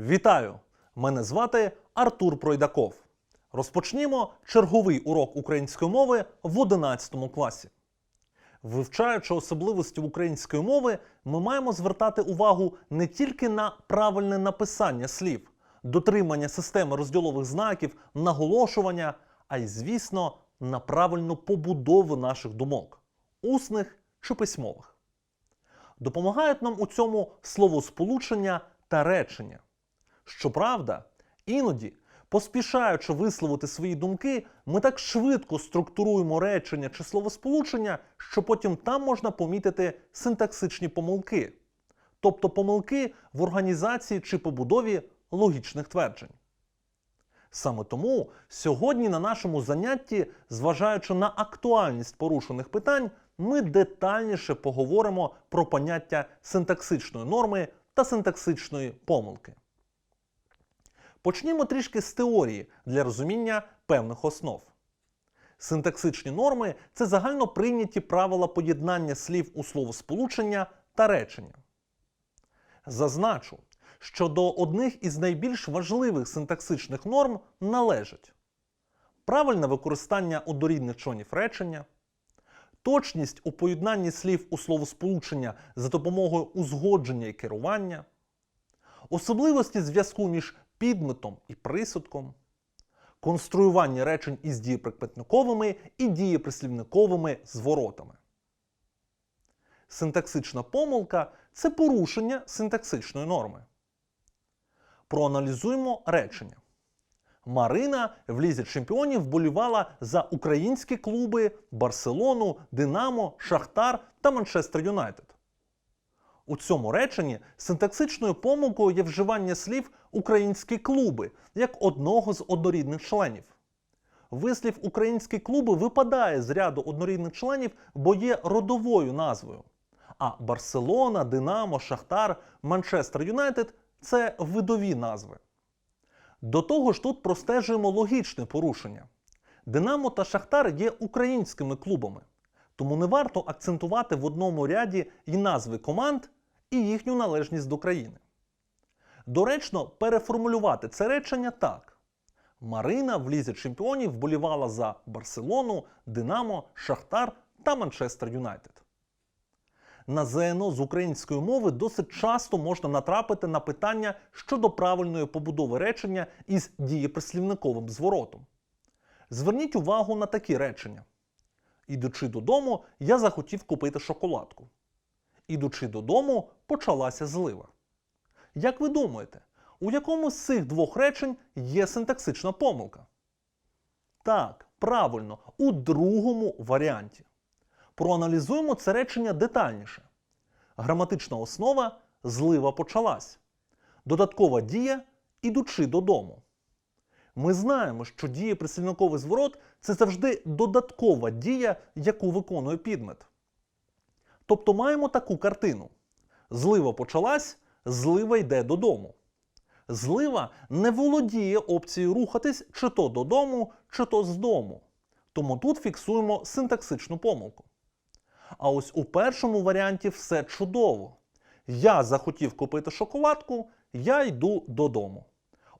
Вітаю! Мене звати Артур Пройдаков. Розпочнімо черговий урок української мови в 11 класі. Вивчаючи особливості української мови, ми маємо звертати увагу не тільки на правильне написання слів, дотримання системи розділових знаків, наголошування, а й, звісно, на правильну побудову наших думок, усних чи письмових. Допомагають нам у цьому словосполучення та речення. Щоправда, іноді, поспішаючи висловити свої думки, ми так швидко структуруємо речення чи словосполучення, що потім там можна помітити синтаксичні помилки, тобто помилки в організації чи побудові логічних тверджень. Саме тому сьогодні на нашому занятті, зважаючи на актуальність порушених питань, ми детальніше поговоримо про поняття синтаксичної норми та синтаксичної помилки. Почнімо трішки з теорії для розуміння певних основ. Синтаксичні норми це загально прийняті правила поєднання слів у словосполучення та речення. Зазначу, що до одних із найбільш важливих синтаксичних норм належать правильне використання однорідних членів речення, точність у поєднанні слів у словосполучення за допомогою узгодження і керування, особливості зв'язку між підметом і присудком, конструювання речень із дієприкметниковими і дієприслівниковими зворотами. Синтаксична помилка це порушення синтаксичної норми. Проаналізуємо речення. Марина в лізі чемпіонів вболівала за українські клуби Барселону, Динамо, Шахтар та Манчестер Юнайтед. У цьому реченні синтаксичною помилкою є вживання слів українські клуби як одного з однорідних членів. Вислів українські клуби випадає з ряду однорідних членів, бо є родовою назвою. А Барселона, Динамо, Шахтар, Манчестер Юнайтед це видові назви. До того ж, тут простежуємо логічне порушення. Динамо та Шахтар є українськими клубами, тому не варто акцентувати в одному ряді і назви команд, і їхню належність до країни. Доречно переформулювати це речення так: Марина в лізі чемпіонів вболівала за Барселону, Динамо, Шахтар та Манчестер Юнайтед. На ЗНО з української мови досить часто можна натрапити на питання щодо правильної побудови речення із дієприслівниковим зворотом. Зверніть увагу на такі речення. Ідучи додому, я захотів купити шоколадку. Ідучи додому, почалася злива. Як ви думаєте, у якому з цих двох речень є синтаксична помилка? Так, правильно, у другому варіанті. Проаналізуємо це речення детальніше. Граматична основа злива почалась. Додаткова дія ідучи додому. Ми знаємо, що дієприслівниковий зворот це завжди додаткова дія, яку виконує підмет. Тобто маємо таку картину: злива почалась, злива йде додому. Злива не володіє опцією рухатись чи то додому, чи то з дому. Тому тут фіксуємо синтаксичну помилку. А ось у першому варіанті все чудово. Я захотів купити шоколадку, я йду додому.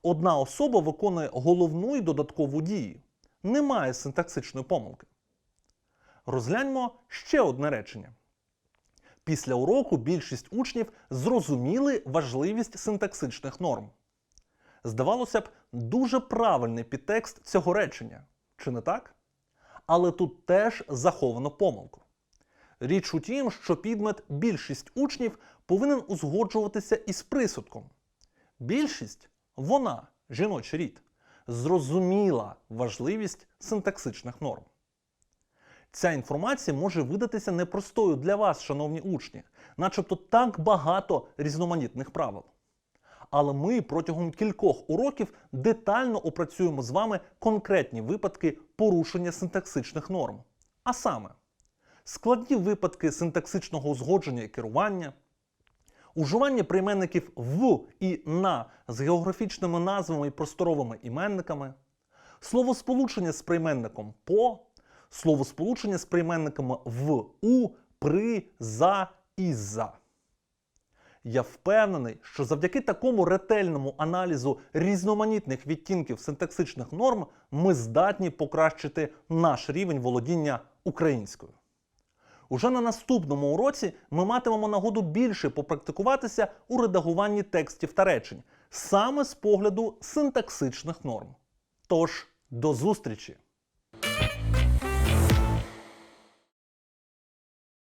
Одна особа виконує головну і додаткову дію. Немає синтаксичної помилки. Розгляньмо ще одне речення. Після уроку більшість учнів зрозуміли важливість синтаксичних норм. Здавалося б, дуже правильний підтекст цього речення, чи не так? Але тут теж заховано помилку. Річ у тім, що підмет більшість учнів повинен узгоджуватися із присудком. Більшість вона, жіночий рід, зрозуміла важливість синтаксичних норм. Ця інформація може видатися непростою для вас, шановні учні, начебто так багато різноманітних правил. Але ми протягом кількох уроків детально опрацюємо з вами конкретні випадки порушення синтаксичних норм. А саме, складні випадки синтаксичного узгодження і керування, уживання прийменників в і на з географічними назвами і просторовими іменниками, словосполучення з прийменником по, словосполучення з прийменниками в, у, при, за і за. Я впевнений, що завдяки такому ретельному аналізу різноманітних відтінків синтаксичних норм ми здатні покращити наш рівень володіння українською. Уже на наступному уроці ми матимемо нагоду більше попрактикуватися у редагуванні текстів та речень, саме з погляду синтаксичних норм. Тож, до зустрічі!